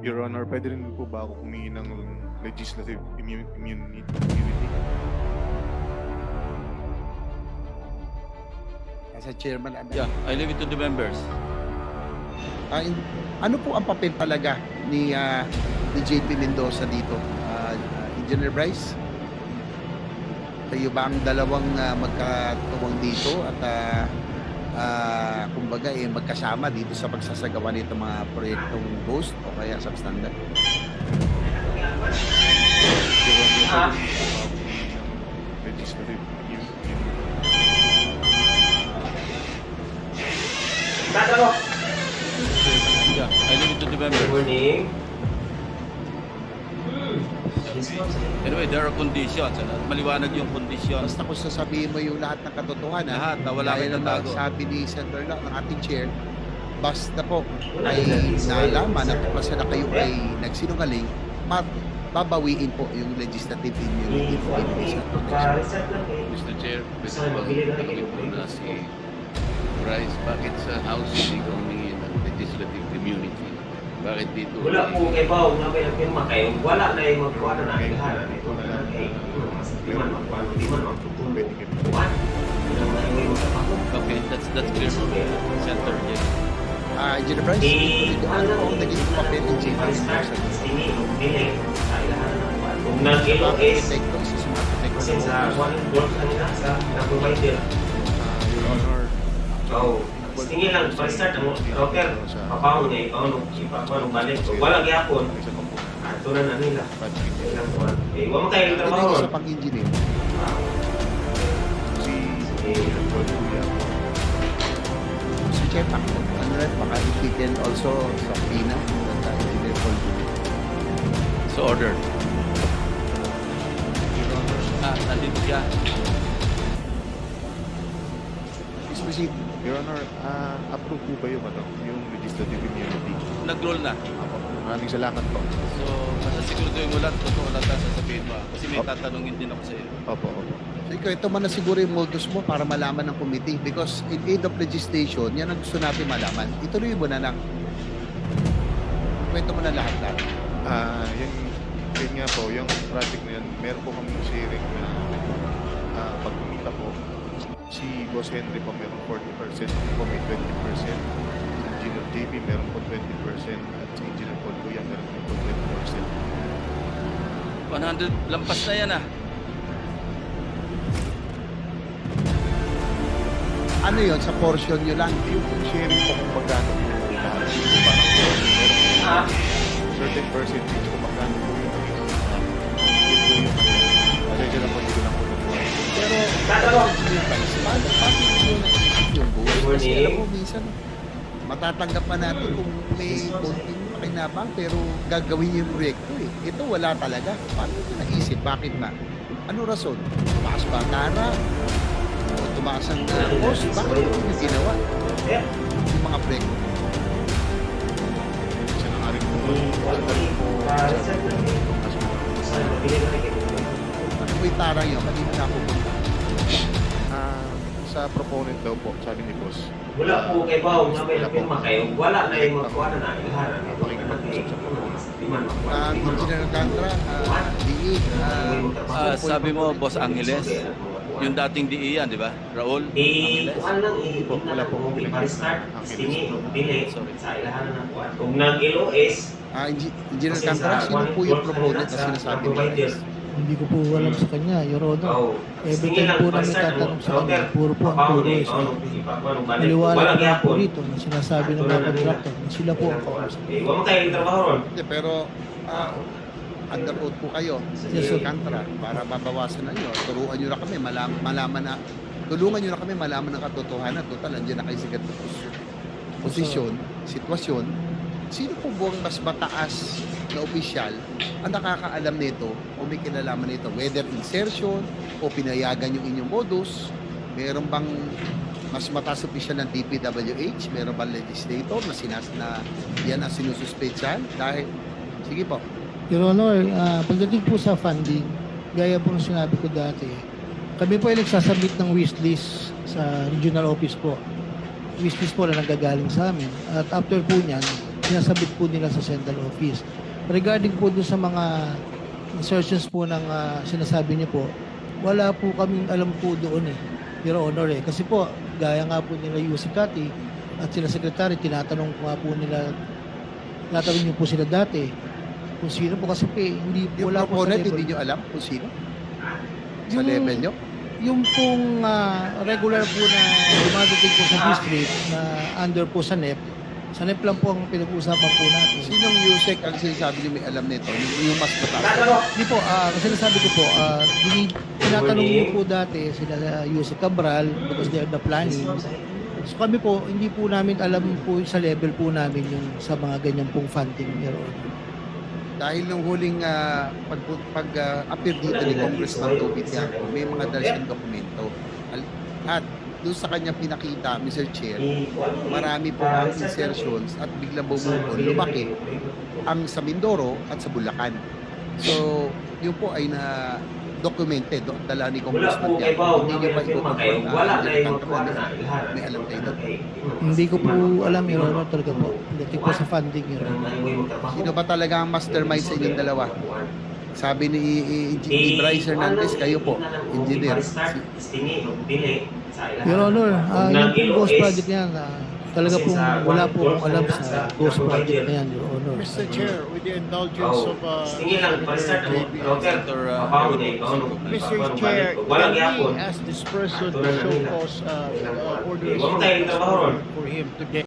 Your Honor, pwede rin po ba ako humingi ng legislative immu- immunity? immunity? As a chairman, ano, Yeah, I leave it to the members. ah, in- ano po ang papel talaga ni ah, ni JP Mendoza dito? Ah, ah, Engineer Bryce? Kayo ba ang dalawang ah, magkatuwang dito at ah, ah, kumbaga eh, magkasama dito sa pagsasagawa nito mga proyektong ghost o kaya substandard? Your Honor, pwede rin po ba ako humingi ng Anyway, there are conditions. Ano? Maliwanag yung conditions. Basta kung sasabihin mo yung lahat ng katotohanan, Lahat, na wala ng tatago. sabi ni Senator Lang, ng ating chair, basta po ay nalaman at basta na kayo ay nagsinungaling, babawiin po yung legislative immunity for impeachment protection. Mr. Chair, pwede Saan bang mabili na kayo? si Bryce, bakit sa House hindi ka humingi ng legislative immunity? Bakit dito? Wala po kay Bao nga may nagpirma kayo. Wala na yung magkuha na nakahanan. Ito na lang eh. Di man magkuha, di man kayo. Kuhan. Na. Okay, that's that's clear. Center, yes. Ah, Engineer Bryce, ano ang naging papel ng na kuhan. Kung mga epekto kasi sa kuhan board kanina sa na-provider. Ah, Your Honor, Oo. Tingin lang, pa-start mo. Router, papaon niya, ipaon, ipapaon, balik. Wala gyapon, ato na na nila. Ilang kuhan. Eh, wala mo kayo Ano trabaho. yung isa pang engineer? si. Si Paco, ano rin, baka if we can also sa Pina, uh, Engineer Paul. So order. Your Honor, Ah, nandito siya. Please proceed. Your Honor, ah, approve po ba yung, ano, yung legislative immunity? Nag-roll na. Apo. Maraming salamat po. So, masasiguraduhin mo lang, totoo lang tayo sasabihin mo. Kasi may tatanungin din ako sa iyo. Opo, opo. So ikaw, ito man na siguro yung modus mo para malaman ng committee because in aid of legislation, yan ang gusto natin malaman. Ituloy mo na lang. Kwento mo na lahat-lahat. Ah, yung, yun nga po, yung project na yun, meron po kami sharing na ah, pag kumita po, si Boss Henry po meron 40%, ako po may 20%, si Engineer JP meron po 20%, at si Engineer Paul Kuya meron po 20%. 100, lampas na yan ah. Ano yon sa portion nyo lang? Yung sharing po kung magkano po lahat. Yung parang meron Ah, certain percentage kung magkano po po Kasi morning. alam mo, minsan, matatanggap pa natin kung may konting pakinabang pero gagawin yung proyekto eh. Ito wala talaga. Paano nyo naisip? Bakit na? Ano rason? Tumaas ba ang tara? O tumaas ang uh, cost? Bakit nyo ginawa Yeah. yung mga proyekto? Siya na nga rin po. Ano po yung tarang yun? Kanina na pupunta. Ah, sa proponent daw po, sabi ni Boss, Wala po kay Bao nga may nagpirma kayo. Wala na yung magkuha na na eh. Di man magkuha. Ang Engineer Alcantara, uh, DE, ah, Ah, sabi mo, Boss Angeles, yung dating DE yan, di ba? Raul? Eh, Angeles? kuhan lang eh. Po, wala po akong pinag- Pa-restart. Ang Stingi, Philippines. dili. Sorry. Sa ilahan na kuhan. Kung nag-LOS, ah, Engi- Engineer Kasi Alcantara, sa sino po yung proponent na sa sinasabi provider. Hindi ko po alam sa kanya, Your Honor. oh, Every time lang, po namin tatanong sa kanya, puro po ang puro is Ano. Maliwanag Wala na po rito na sinasabi ng mga contractor na sila po ang kausap. Eh, wala mo kayo trabaho ron. Hindi, pero ah, under oath po kayo Yes, sir. Alcantara para mabawasan na nyo. Turuan nyo na kami, malam, malaman na, tulungan nyo na kami malaman ng katotohanan. Total, andyan na kayo sa ganito posisyon, sitwasyon. Sino po buwang mas mataas na opisyal ang nakakaalam nito o may kinalaman nito? Whether insertion o pinayagan yung inyong modus, meron bang mas mataas opisyal ng DPWH? Meron bang legislator na sinas na yan ang sinususpetsan? Dahil, sige po, Your Honor, ah, pagdating po sa funding, gaya po ng sinabi ko dati, kami po ay nagsasubmit ng wishlist sa regional office po. Wishlist po na nanggagaling sa amin. At after po niyan, sinasabit po nila sa central office. Regarding po dun sa mga insertions po ng ah, sinasabi niyo po, wala po kaming alam po doon eh, Your Honor eh. Kasi po, gaya nga po nila Yusik Kati at sila Secretary, tinatanong ko nga po nila, tinatanong niyo po sila dati, kung sino po kasi po eh, hindi Yung wala po sa proponent, level. hindi nyo alam kung sino? Sa Yung- level nyo? Yung pong ah, regular po na dumadating po sa district na under po sa NEP, sa NEP lang po ang pinag-uusapan po natin. Sinong Yusek ang sinasabi nyo may alam nito? Yung, yung mas mataas? Hindi po, ah, kasi nasabi ko po, ah, dini- tinatanong mo po dati sila uh, Yusek Cabral because they are the planning. So kami po, hindi po namin alam po sa level po namin yung sa mga ganyan pong funding. Honor. Dahil nung huling uh, pag, pag ah, appear dito ni Congressman Tiago, may mga dala siyang dokumento. At doon sa kanya pinakita, Mr. Chair, marami po ang insertions at biglang bumubon, lumaki ang sa Mindoro at sa Bulacan. So, yun po ay na documented do dala ni Congressman. Bao, Hindi niyo ba ito kayo, wala na yung May alam kayo doon. Hindi ko po alam, Your Honor, talaga po. Hindi po sa funding, Your Honor. Sino ba talaga ang mastermind sa inyong dalawa? Sabi ni Eh, Engineer Bryce Hernandez, kayo po, engineer. Your Honor, ah, yung pong ghost project na yan, ah, talaga pong wala po akong alam sa ghost project na yan, Your Honor. Mr. Chair, with the indulgence Oh, of uh, Robert, Senator, uh? Mr. Chair, can we ask this person to show cause uh, uh, order Huwag mo tayong trabaho ron. for him to get